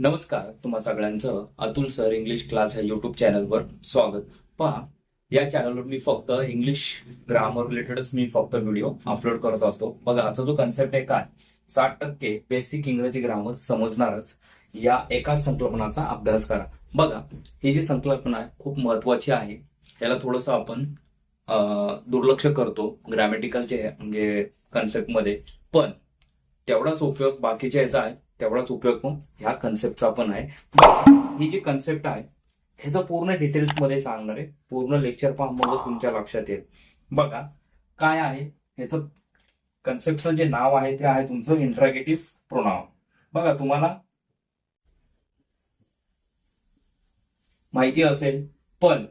नमस्कार तुम्हा सगळ्यांचं अतुल सर इंग्लिश क्लास या युट्यूब चॅनलवर स्वागत. पहा या चॅनलवर मी फक्त इंग्लिश ग्रामर रिलेटेडच मी फक्त व्हिडिओ अपलोड करत असतो. बघा आजचा जो कन्सेप्ट आहे काय? साठ टक्के बेसिक इंग्रजी ग्रामर समजणारच. या एकाच संकल्पनाचा अभ्यास करा. बघा ही जी संकल्पना आहे खूप महत्वाची आहे. याला थोडंसं आपण दुर्लक्ष करतो ग्रॅमॅटिकलचे म्हणजे कन्सेप्टमध्ये पण तेवढाच उपयोग बाकीच्या याचा आहे. तेवढाच उपयोग पण ह्या कन्सेप्टचा पण आहे. ही जी कन्सेप्ट आहे ह्याचं पूर्ण डिटेल्समध्ये सांगणार आहे पूर्ण लेक्चर पहा मगच तुमच्या लक्षात येईल. बघा काय आहे? ह्याचं कन्सेप्टचं जे नाव आहे ते आहे तुमचं इंट्रागेटिव्ह प्रोनाउन बघा तुम्हाला माहिती असेल पण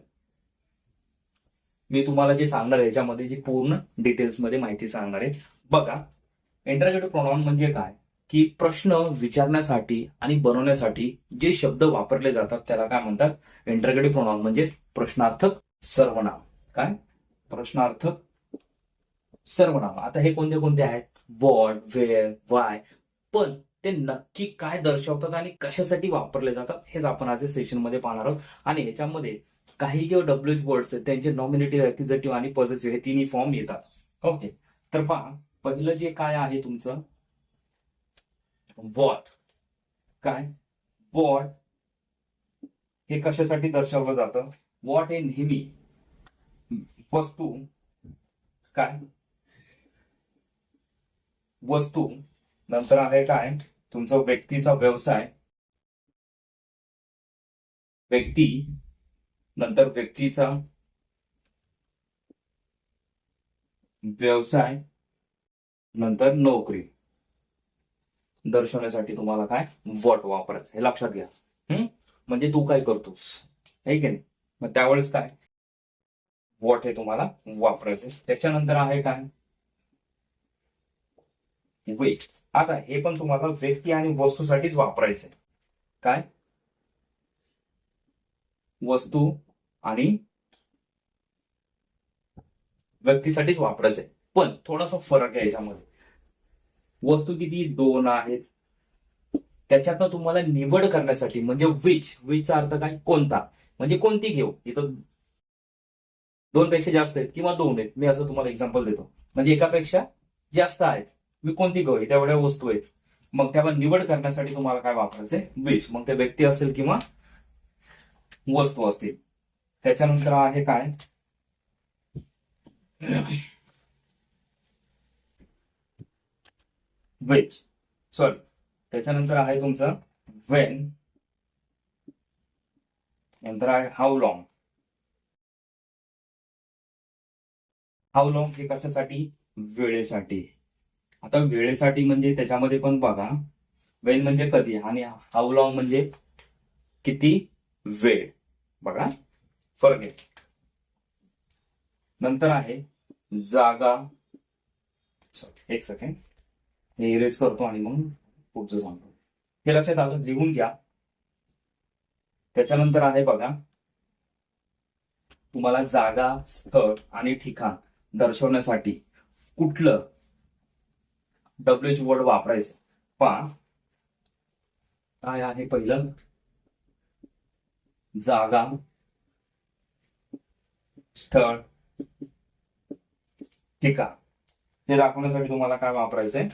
मी तुम्हाला जे सांगणार आहे ह्याच्यामध्ये जी पूर्ण डिटेल्समध्ये माहिती सांगणार आहे. बघा इंटरगेटिव्ह प्रोनाउन म्हणजे काय? की प्रश्न विचारण्यासाठी आणि बनवण्यासाठी जे शब्द वापरले जातात त्याला काय म्हणतात? इंटरगेटिव्ह प्रोनाउन म्हणजे प्रश्नार्थक सर्वनाम. काय? प्रश्नार्थक सर्वनाम. आता हे कोणते कोणते आहेत? वॉट वेअर वाय पण ते नक्की काय दर्शवतात आणि कशासाठी वापरले जातात हेच आपण आज सेशनमध्ये पाहणार आहोत. आणि याच्यामध्ये काही जे डब्ल्यू वर्ड्स आहेत त्यांचे नॉमिनेटिव्ह एक्झिटिव्ह आणि पॉझिटिव्ह हे तिन्ही फॉर्म येतात. ओके तर पहा पहिलं जे काय आहे तुमचं? वॉट काय? वॉट हे कशासाठी दर्शवलं जातं? वॉट हे नेहमी वस्तू. काय? वस्तू. नंतर आहे काय? तुमचा व्यक्तीचा व्यवसाय. व्यक्ती. नंतर व्यक्तीचा व्यवसाय. नंतर नोकरी. दर्शवण्यासाठी तुम्हाला काय? वॉट वापरायचं. हे लक्षात घ्या. हम्म? म्हणजे तू काय करतोस? आहे की नाही? मग त्यावेळेस काय? वॉट हे तुम्हाला वापरायचं. त्याच्यानंतर आहे काय? वे आता हे पण तुम्हाला व्यक्ती आणि वस्तूसाठीच वापरायचंय. काय? वस्तू आणि व्यक्तीसाठीच वापरायचंय. पण थोडासा फरक आहे याच्यामध्ये. वस्तू किती? दोन आहेत. त्याच्यातनं तुम्हाला निवड करण्यासाठी म्हणजे विच विचचा अर्थ काय? कोणता? म्हणजे कोणती घेऊ? इथं दोन पेक्षा जास्त आहेत किंवा दोन आहेत. मी असं तुम्हाला एक्झाम्पल देतो. म्हणजे एकापेक्षा जास्त आहेत. मी कोणती घेऊ? तेवढ्या वस्तू आहेत. मग त्यावर निवड करण्यासाठी तुम्हाला काय वापरायचंय? विच मग ते व्यक्ती असेल किंवा वस्तू असतील. त्याच्यानंतर आहे काय? विच सॉरी त्याच्यानंतर आहे तुमचं वेन नंतर आहे हाऊ लॉंग हाऊ लॉंग हे कशासाठी? वेळेसाठी. आता वेळेसाठी म्हणजे त्याच्यामध्ये पण बघा. वेन म्हणजे कधी आणि हाऊ लॉंग म्हणजे किती वेळ. बघा. फरक आहे. नंतर आहे जागा. एक सेकंड मी इरेज करतो आणि मग पुढचं सांगतो. हे लक्षात आलं? लिहून घ्या. त्याच्यानंतर आहे बघा तुम्हाला जागा स्थळ आणि ठिकाण दर्शवण्यासाठी कुठलं डब्ल्यूच वर्ड वापरायचं? पहा. काय आहे पहिलं? जागा स्थळ ठिकाण. हे दाखवण्यासाठी तुम्हाला काय वापरायचंय?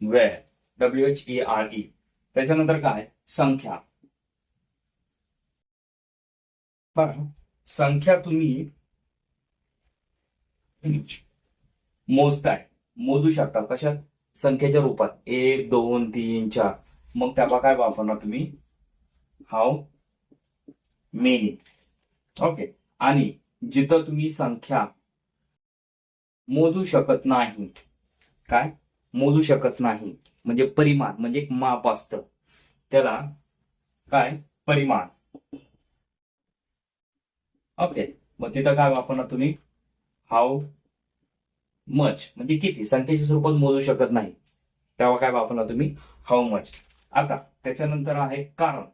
वेळ W H E R E त्याच्यानंतर काय? संख्या. संख्या तुम्ही मोजताय. मोजू शकता. कशात? संख्येच्या रूपात. एक दोन तीन चार. मग त्याला काय वापरणार तुम्ही? हाव मेनी ओके आणि जिथं तुम्ही संख्या मोजू शकत नाही काय? मोजू शकत नाही. म्हणजे परिमाण म्हणजे एक माप असतं. त्याला काय? परिमाण. ओके मग तिथं काय वापरणार तुम्ही? हाऊ मच म्हणजे किती? संख्येच्या स्वरूपात मोजू शकत नाही. तेव्हा काय वापरणार तुम्ही? हाऊ मच आता त्याच्यानंतर आहे कारण.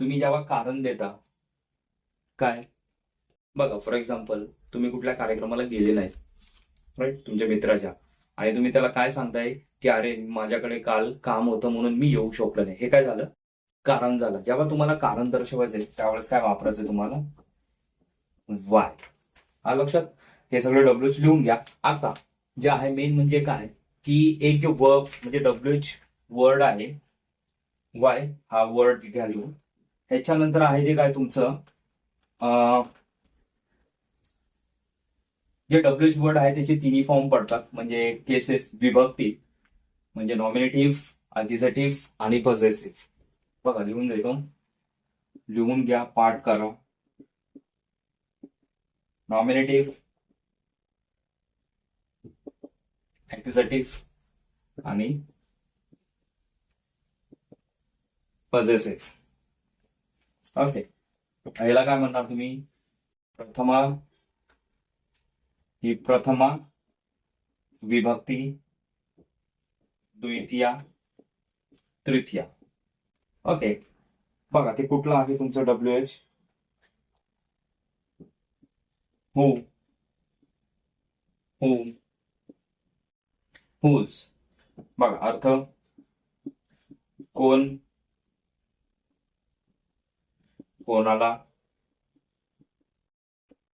तुम्ही जेव्हा कारण देता काय? बघा फॉर एक्झाम्पल तुम्ही कुठल्या कार्यक्रमाला गेले नाही राईट तुमच्या मित्राच्या. आणि तुम्ही त्याला काय सांगताय? की अरे माझ्याकडे काल काम होतं म्हणून मी येऊ शकलो नाही. हे काय झालं? कारण झालं. जेव्हा तुम्हाला कारण दर्शवायचंय त्यावेळेस काय वापरायचं तुम्हाला? वाय हा लक्षात? हे सगळं डब्ल्यू एच लिहून घ्या. आता जे आहे मेन म्हणजे काय? की एक जो वर्ब म्हणजे डब्ल्यू एच वर्ड आहे वाय हा वर्ड घ्या लिहून. ह्याच्यानंतर आहे जे काय तुमचं? जे डब्ल्यू वर्ड आहे त्याचे तिन्ही फॉर्म पडतात. म्हणजे केसेस विभक्ती म्हणजे नॉमिनेटिव्ह अकिझेटिव्ह आणि पॉझेसिव्ह बघा लिहून देतो. लिहून घ्या पाठ करा. नॉमिनेटिव्ह ऍक्युझेटिव्ह आणि पॉझेसिव्ह ओके याला काय म्हणणार तुम्ही? प्रथमा ही प्रथमा विभक्ती द्वितीया तृतीया. ओके बघा ते कुठलं आहे तुमचं डब्ल्यू एच हो हू हुज बघा अर्थ. कोण? कोणाला?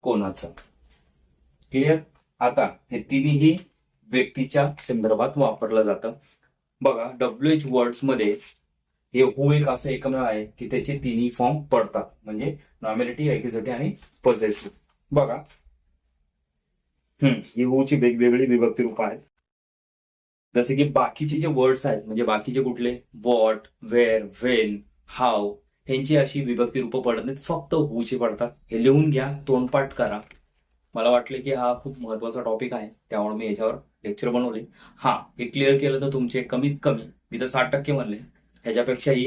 कोणाचं? क्लिअर आता हे तिन्ही व्यक्तीच्या संदर्भात वापरलं जातं. बघा डब्ल्यू एच वर्ड्समध्ये हे हू एक असं एकमेव आहे की त्याचे तिन्ही फॉर्म पडतात. म्हणजे नॉमिनेटिव्ह ऐकीसाठी आणि पॉझेसिव्ह बघा. हम्म ही हू ची वेगवेगळी विभक्ती रूप आहेत. जसे की बाकीचे जे वर्ड्स आहेत म्हणजे बाकीचे कुठले? वॉट वेअर वेन हाव ह्यांची अशी विभक्ती रूप पडत नाहीत. फक्त हू ची पडतात. हे लिहून घ्या तोंडपाठ करा. मला वाटले की हा खूप महत्त्वाचा टॉपिक आहे. त्यामुळे मी याच्यावर लेक्चर बनवले. हा हे क्लिअर केलं तर तुमचे कमीत कमी मी तर साठ टक्के म्हणले ह्याच्यापेक्षाही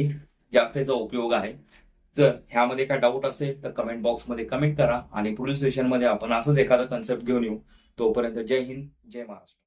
जास्त याचा उपयोग आहे. जर ह्यामध्ये काय डाऊट असेल तर कमेंट बॉक्समध्ये कमेंट करा आणि पुढील सेशनमध्ये आपण असंच एखादा कन्सेप्ट घेऊन येऊ. तोपर्यंत जय हिंद जय महाराष्ट्र.